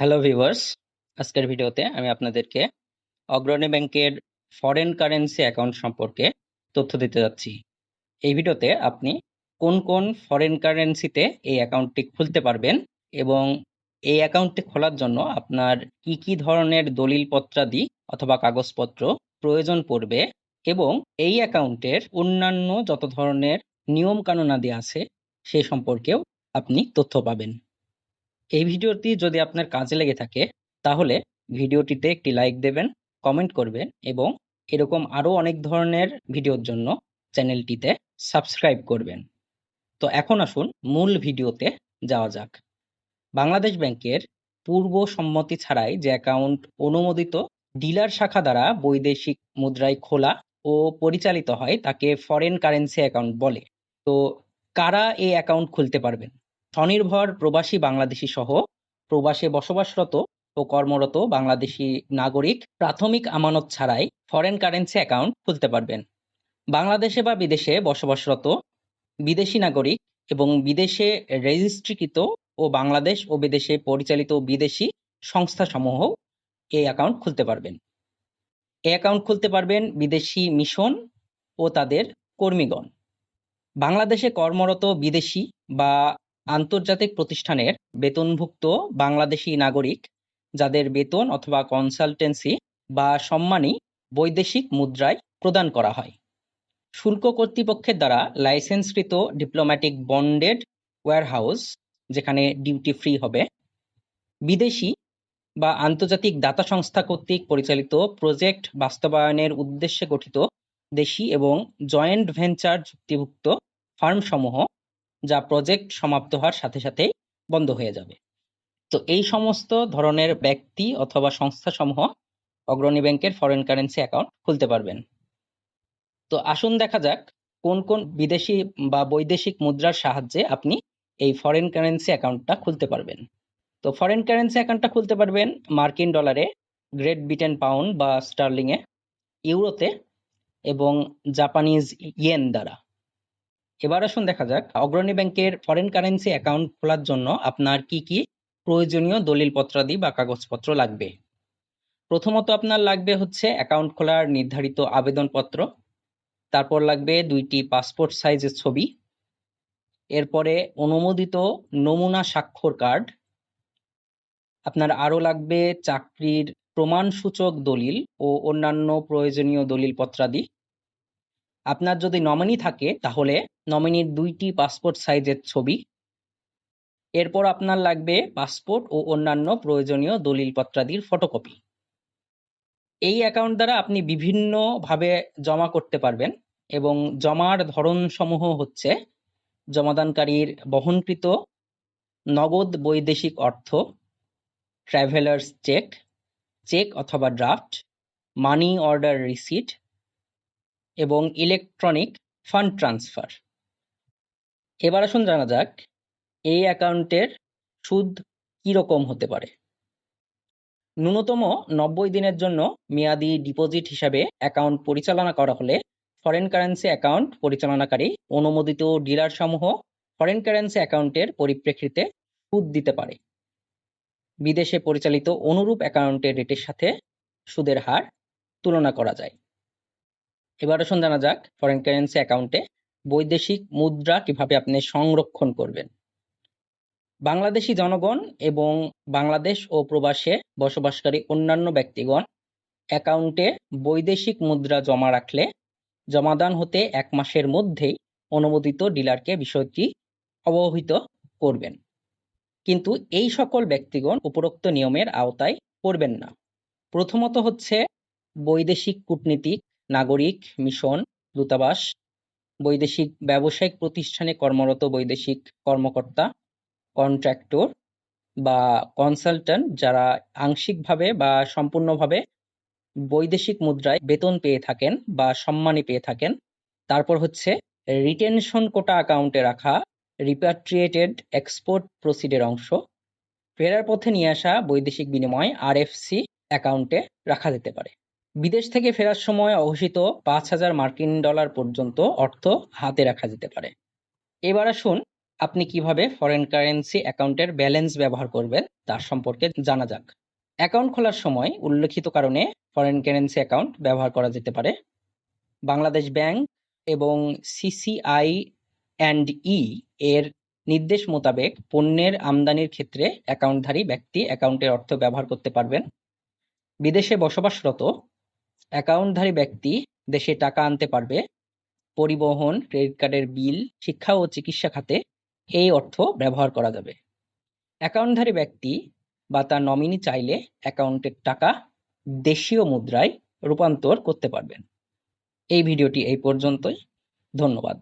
Hello viewers আজকের ভিডিওতে আমি আপনাদেরকে অগ্রণী ব্যাংকের ফরেন কারেন্সি অ্যাকাউন্ট সম্পর্কে তথ্য দিতে যাচ্ছি। এই ভিডিওতে আপনি কোন কোন ফরেন কারেন্সিতে এই অ্যাকাউন্টটি খুলতে পারবেন এবং এই অ্যাকাউন্টটি খোলার জন্য আপনার কি কি ধরনের দলিলপত্রাদি অথবা কাগজপত্র প্রয়োজন পড়বে এবং এই অ্যাকাউন্টের অন্যান্য যত ধরনের নিয়ম কানুনাদি আছে সে সম্পর্কেও আপনি তথ্য পাবেন। এই ভিডিওটি যদি আপনার কাজে লেগে থাকে, তাহলে ভিডিওটিতে একটি লাইক দেবেন কমেন্ট করবেন এবং এরকম আরও অনেক ধরনের ভিডিওর জন্য চ্যানেলটিতে সাবস্ক্রাইব করবেন। তো এখন আসুন মূল ভিডিওতে যাওয়া যাক। বাংলাদেশ ব্যাংকের পূর্ব সম্মতি ছাড়াই যে অ্যাকাউন্ট অনুমোদিত ডিলার শাখা দ্বারা বৈদেশিক মুদ্রায় খোলা ও পরিচালিত হয়, তাকে ফরেন কারেন্সি অ্যাকাউন্ট বলে। তো কারা এই অ্যাকাউন্ট খুলতে পারবেন? স্বনির্ভর প্রবাসী বাংলাদেশী সহ প্রবাসে বসবাসরত ও কর্মরত বাংলাদেশি নাগরিক প্রাথমিক আমানত ছাড়াই ফরেন কারেন্সি অ্যাকাউন্ট খুলতে পারবেন। বাংলাদেশে বা বিদেশে বসবাসরত বিদেশি নাগরিক এবং বিদেশে রেজিস্ট্রিকৃত ও বাংলাদেশ ও বিদেশে পরিচালিত বিদেশি সংস্থাসমূহ এই অ্যাকাউন্ট খুলতে পারবেন। এই অ্যাকাউন্ট খুলতে পারবেন বিদেশি মিশন ও তাদের কর্মীগণ। বাংলাদেশে কর্মরত বিদেশি বা আন্তর্জাতিক প্রতিষ্ঠানের বেতনভুক্ত বাংলাদেশি নাগরিক যাদের বেতন অথবা কনসালটেন্সি বা সম্মানী বৈদেশিক মুদ্রায় প্রদান করা হয়। শুল্ক কর্তৃপক্ষের দ্বারা লাইসেন্সকৃত ডিপ্লোম্যাটিক বন্ডেড ওয়্যারহাউস যেখানে ডিউটি ফ্রি হবে, বিদেশি বা আন্তর্জাতিক দাতা সংস্থা কর্তৃক পরিচালিত প্রজেক্ট বাস্তবায়নের উদ্দেশ্যে গঠিত দেশি এবং জয়েন্ট ভেঞ্চার চুক্তিভুক্ত ফার্মসমূহ যা প্রজেক্ট সমাপ্ত হওয়ার সাথে সাথেই বন্ধ হয়ে যাবে। তো এই সমস্ত ধরনের ব্যক্তি অথবা সংস্থাসমূহ অগ্রণী ব্যাংকের ফরেন কারেন্সি অ্যাকাউন্ট খুলতে পারবেন। তো আসুন দেখা যাক কোন কোন বিদেশি বা বৈদেশিক মুদ্রার সাহায্যে আপনি এই ফরেন কারেন্সি অ্যাকাউন্টটা খুলতে পারবেন। তো ফরেন কারেন্সি অ্যাকাউন্টটা খুলতে পারবেন মার্কিন ডলারে গ্রেট ব্রিটেন পাউন্ড বা স্টার্লিংয়ে ইউরোতে এবং জাপানিজ ইয়েন দ্বারা। এবার আসুন দেখা যাক, অগ্রণী ব্যাংকের ফরেন কারেন্সি অ্যাকাউন্ট খোলার জন্য আপনার কি কি প্রয়োজনীয় দলিলপত্রাদি বা কাগজপত্র লাগবে? প্রথমত আপনার লাগবে হচ্ছে অ্যাকাউন্ট খোলার নির্ধারিত আবেদনপত্র, তারপর লাগবে দুইটি পাসপোর্ট সাইজের ছবি, এরপরে অনুমোদিত নমুনা স্বাক্ষর কার্ড, আপনার আরও লাগবে চাকরির প্রমাণসূচক দলিল ও অন্যান্য প্রয়োজনীয় দলিলপত্রাদি। আপনার যদি নমিনি থাকে তাহলে নমিনির দুইটি পাসপোর্ট সাইজের ছবি। এরপর আপনার লাগবে পাসপোর্ট ও অন্যান্য প্রয়োজনীয় দলিলপত্রাদির ফটোকপি এই অ্যাকাউন্ট দ্বারা আপনি বিভিন্নভাবে জমা করতে পারবেন এবং জমার ধরনসমূহ হচ্ছে জমাদানকারীর বহনকৃত নগদ বৈদেশিক অর্থ ট্রাভেলার্স চেক চেক অথবা ড্রাফট মানি অর্ডার রিসিট এবং ইলেকট্রনিক ফান্ড ট্রান্সফার এবার আসুন জানা যাক, এই অ্যাকাউন্টের সুদ কীরকম হতে পারে। ন্যূনতম নব্বই দিনের জন্য মেয়াদি ডিপোজিট হিসাবে অ্যাকাউন্ট পরিচালনা করা হলে ফরেন কারেন্সি অ্যাকাউন্ট পরিচালনাকারী অনুমোদিত ডিলারসমূহ ফরেন কারেন্সি অ্যাকাউন্টের পরিপ্রেক্ষিতে সুদ দিতে পারে। বিদেশে পরিচালিত অনুরূপ অ্যাকাউন্টের রেটের সাথে সুদের হার তুলনা করা যায়। এবার আসুন জানা যাক, ফরেন কারেন্সি অ্যাকাউন্টে বৈদেশিক মুদ্রা কীভাবে আপনি সংরক্ষণ করবেন? বাংলাদেশি জনগণ এবং বাংলাদেশ ও প্রবাসে বসবাসকারী অন্যান্য ব্যক্তিগণ অ্যাকাউন্টে বৈদেশিক মুদ্রা জমা রাখলে জমাদান হতে এক মাসের মধ্যেই অনুমোদিত ডিলারকে বিষয়টি অবহিত করবেন। কিন্তু এই সকল ব্যক্তিগণ উপরোক্ত নিয়মের আওতায় পড়বেন না। প্রথমত হচ্ছে বৈদেশিক কূটনীতিক, নাগরিক, মিশন, দূতাবাস বৈদেশিক ব্যবসায়িক প্রতিষ্ঠানে কর্মরত বৈদেশিক কর্মকর্তা কন্ট্রাক্টর বা কনসালট্যান্ট যারা আংশিকভাবে বা সম্পূর্ণভাবে বৈদেশিক মুদ্রায় বেতন পেয়ে থাকেন বা সম্মানী পেয়ে থাকেন। তারপর হচ্ছে রিটেনশন কোটা অ্যাকাউন্টে রাখা রিপ্যাট্রিয়েটেড এক্সপোর্ট প্রসিডের অংশ, ফেরার পথে নিয়ে আসা বৈদেশিক বিনিময় আরএফসি অ্যাকাউন্টে রাখা যেতে পারে। বিদেশ থেকে ফেরার সময় অঘোষিত পাঁচ হাজার মার্কিন ডলার পর্যন্ত অর্থ হাতে রাখা যেতে পারে। এবার আসুন আপনি কীভাবে ফরেন কারেন্সি অ্যাকাউন্টের ব্যালেন্স ব্যবহার করবেন তার সম্পর্কে জানা যাক। অ্যাকাউন্ট খোলার সময় উল্লেখিত কারণে ফরেন কারেন্সি অ্যাকাউন্ট ব্যবহার করা যেতে পারে। বাংলাদেশ ব্যাংক এবং সিসিআই অ্যান্ড ই এর নির্দেশ মোতাবেক পণ্যের আমদানির ক্ষেত্রে অ্যাকাউন্টধারী ব্যক্তি অ্যাকাউন্টের অর্থ ব্যবহার করতে পারবেন। বিদেশে বসবাসরত অ্যাকাউন্টধারী ব্যক্তি দেশে টাকা আনতে পারবে, পরিবহন ক্রেডিট কার্ডের বিল শিক্ষা ও চিকিৎসা খাতে এই অর্থ ব্যবহার করা যাবে। অ্যাকাউন্টধারী ব্যক্তি বা তার নমিনি চাইলে অ্যাকাউন্টের টাকা দেশীয় মুদ্রায় রূপান্তর করতে পারবেন। এই ভিডিওটি এই পর্যন্তই। ধন্যবাদ।